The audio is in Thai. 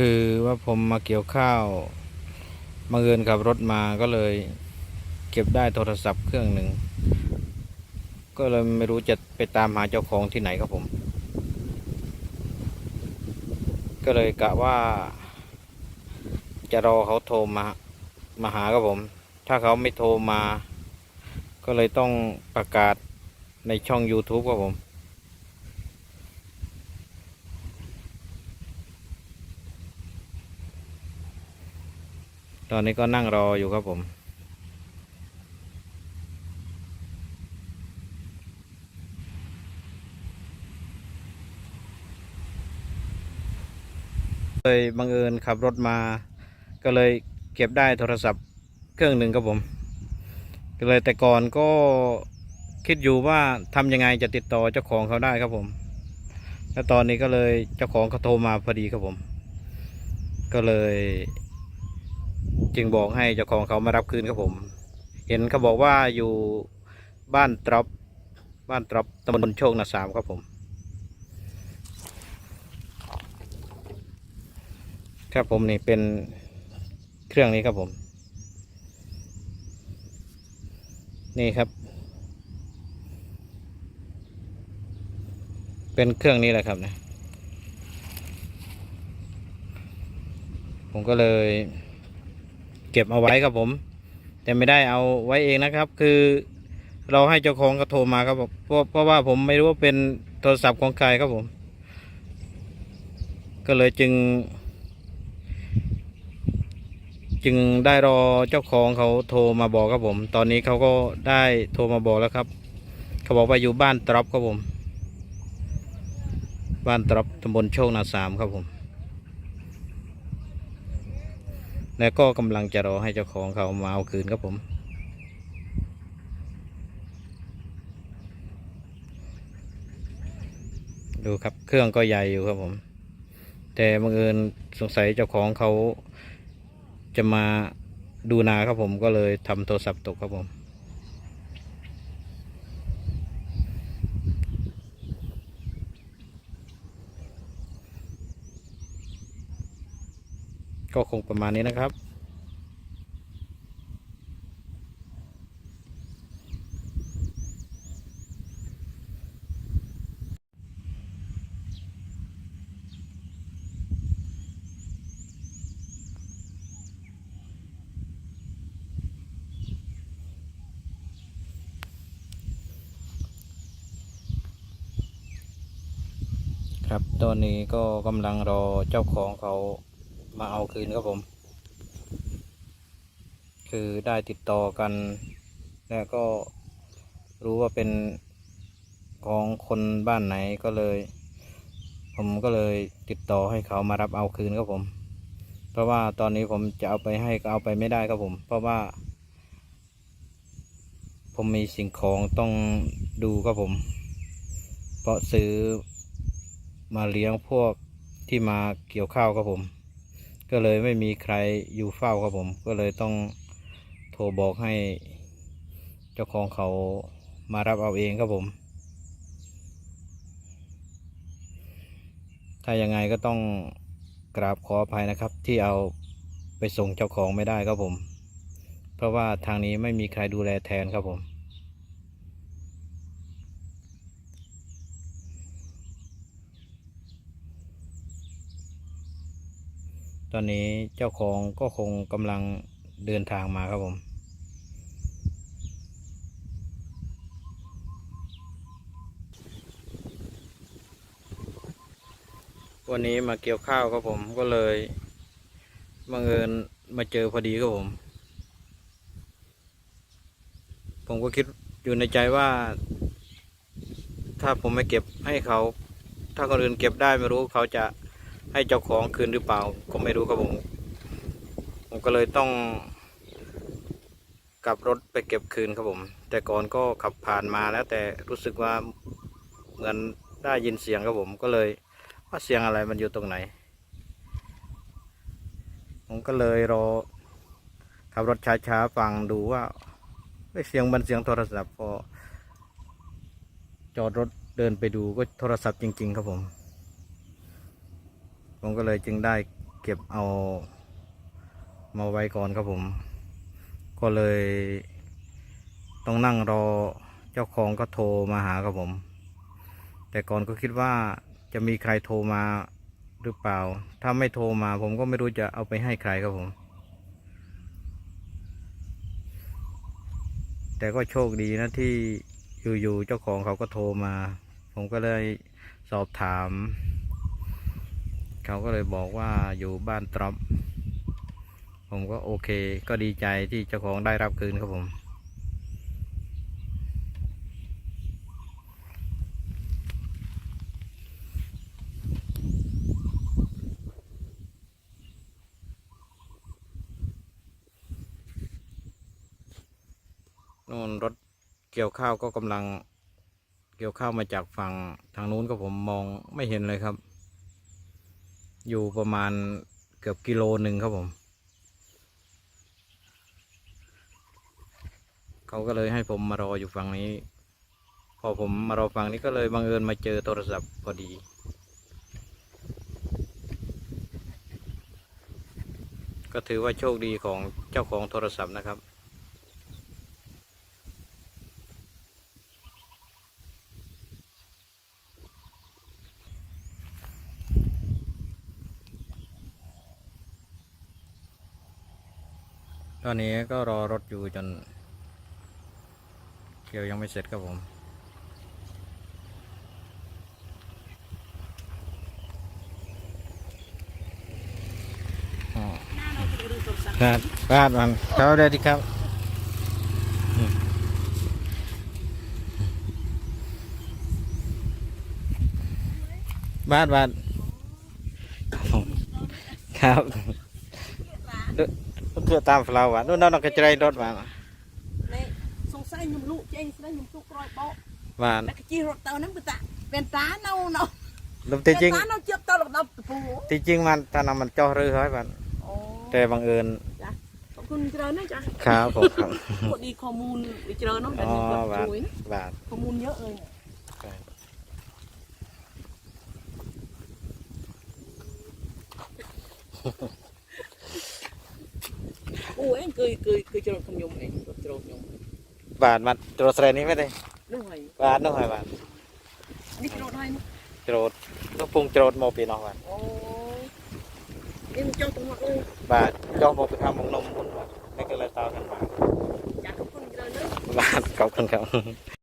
คือว่าผมมาเกี่ยวข้าวมาเงินขับรถมาก็เลย เก็บได้โทรศัพท์เครื่องหนึ่ง ก็เลยไม่รู้จะไปตามหาเจ้าของที่ไหนครับผม ก็เลยกะว่า จะรอเขาโทรมามาหาครับผม ถ้าเขาไม่โทรมา ก็เลยต้องประกาศในช่อง YouTube ครับผม อนนี้ก็นั่งรออยู่ครับผม เลยบังเอิญขับรถมา ก็เลยเก็บได้โทรศัพท์เครื่องหนึ่งครับผม ก็เลยแต่ก่อนก็คิดอยู่ว่าทำยังไงจะติดต่อเจ้าของเขาได้ครับผม แล้วตอนนี้ก็เลยเจ้าของเขาโทรมาพอดีครับผม ก็เลย จึงบอกให้เจ้าของเขามารับคืนครับผม เห็นเขาบอกว่าอยู่บ้านตรอบบ้านตรอบตำบลโชคนาสามครับผม ครับผมนี่เป็นเครื่องนี้ครับผม นี่ครับ เป็นเครื่องนี้แหละครับนะผมก็เลย เก็บเอาไว้ครับผม แต่ไม่ได้เอาไว้เองนะครับ คือเราให้เจ้าของเขาโทรมาครับผมเพราะเพราะว่าผมไม่รู้ว่าเป็นโทรศัพท์ของใครครับผม ก็เลยจึง จึงได้รอเจ้าของเขาโทรมาบอกครับผม ตอนนี้เขาก็ได้โทรมาบอกแล้วครับ เขาบอกว่าอยู่บ้านตรอบครับผม บ้านตรอบตำบลโชคนาสามครับผม แล้วก็กำลังจะรอให้เจ้าของเขามาเอาคืนครับผม ดูครับเครื่องก็ใหญ่อยู่ครับผม แต่บังเอิญสงสัยเจ้าของเขาจะมาดูนาครับผมก็เลยทำโทรศัพท์ตกครับผม ก็คงประมาณนี้นะครับ ครับตอนนี้ก็กำลังรอเจ้าของเขา มาเอาคืนครับผม คือได้ติดต่อกัน แล้วก็รู้ว่าเป็นของคนบ้านไหนก็เลย ผมก็เลยติดต่อให้เขามารับเอาคืนครับผม เพราะว่าตอนนี้ผมจะเอาไปให้ก็เอาไปไม่ได้ครับผม เพราะว่า ผมมีสิ่งของต้องดูครับผม เพราะซื้อมาเลี้ยงพวกที่มาเกี่ยวข้าวครับผม ก็เลยไม่มีใครอยู่เฝ้าครับผม ก็เลยต้องโทรบอกให้เจ้าของเขามารับเอาเองครับผม ถ้ายังไงก็ต้องกราบขออภัยนะครับ ที่เอาไปส่งเจ้าของไม่ได้ครับผม เพราะว่าทางนี้ไม่มีใครดูแลแทนครับผม ตอนนี้เจ้าของก็คงกำลังเดินทางมาครับผม วันนี้มาเกี่ยวข้าวครับผมก็เลยบังเอิญมาเจอพอดีครับผม ผมก็คิดอยู่ในใจว่า ถ้าผมไม่เก็บให้เขา ถ้าคนอื่นเก็บได้ไม่รู้เขาจะ ให้เจ้าของคืนหรือเปล่า ก็ไม่รู้ครับผม ผมก็เลยต้องกลับรถไปเก็บคืนครับผม แต่ก่อนก็ขับผ่านมาแล้วแต่รู้สึกว่าเหมือนได้ยินเสียงครับผม ก็เลยว่าเสียงอะไรมันอยู่ตรงไหน ผมก็เลยรอขับรถช้าๆฟังดูว่าเสียงมันเสียงโทรศัพท์พอจอดรถเดินไปดูก็โทรศัพท์จริง ๆ ครับผม ผมก็เลยจึงได้เก็บเอามาไว้ก่อนครับผม ก็เลยต้องนั่งรอเจ้าของก็โทรมาหาครับผม แต่ก่อนก็คิดว่าจะมีใครโทรมาหรือเปล่า ถ้าไม่โทรมาผมก็ไม่รู้จะเอาไปให้ใครครับผม แต่ก็โชคดีนะที่อยู่ๆเจ้าของเขาก็โทรมา ผมก็เลยสอบถาม เขาก็เลยบอกว่าอยู่บ้านตรอปผมก็โอเค ก็ดีใจที่เจ้าของได้รับคืนครับผมนู่นรถเกี่ยวข้าวก็กำลังเกี่ยวข้าวมาจากฝั่งทางนู้นก็ผมมองไม่เห็นเลยครับ อยู่ประมาณเกือบกิโลหนึ่งครับผม เขาก็เลยให้ผมมารออยู่ฝั่งนี้ พอผมมารอฝั่งนี้ก็เลยบังเอิญมาเจอโทรศัพท์พอดี ก็ถือว่าโชคดีของเจ้าของโทรศัพท์นะครับ ตอนนี้ก็รอรถอยู่จน เกี่ยวยังไม่เสร็จครับผมน้าเราจะดูโทรศัพท์ครับบ้านมันเขาได้ที่ครับบ้านบ้านครับ เพื่อตามฟลาวะนู่นนั่นก็จะได้รถมา នេះសង្ស័យខ្ញុំលក់ចេញស្ដីខ្ញុំទុកក្រោយបោក บ้าน តែកជីរត់ទៅហ្នឹងគឺតាเป็นตาនៅនៅ ลมตีจริง តានៅជាប់ទៅដល់តពូ ตีจริงมันตอนนั้นมันจ่อรือร้อยบ้าน អូ แต่บังเอิญ ចាអរគុណច្រើនណាស់ចា ครับผมครับ ពួកឌីข้อมูลវាច្រើននោះដែល อ๋อ ខ្ញុំ บ้าน ជួយណា บ้าน ข้อมูลเยอะเลย អូអីគឺគឺគឺជ្រោតខ្ញុំអីជ្រោតខ្ញុំបាទមកជ្រោតស្រែនេះមែនទេនោះហើយបាទនោះហើយបាទនេះជ្រោតហើយជ្រោតនោះពងជ្រោតមកពីនោះបាទអូយើងចុះទៅមកនោះបាទចុះមកទៅខាងមកនំមុនបាទនេះគេលើតោខាងបាទចាក់គុណច្រើនណាស់បាទកោបគុណកោប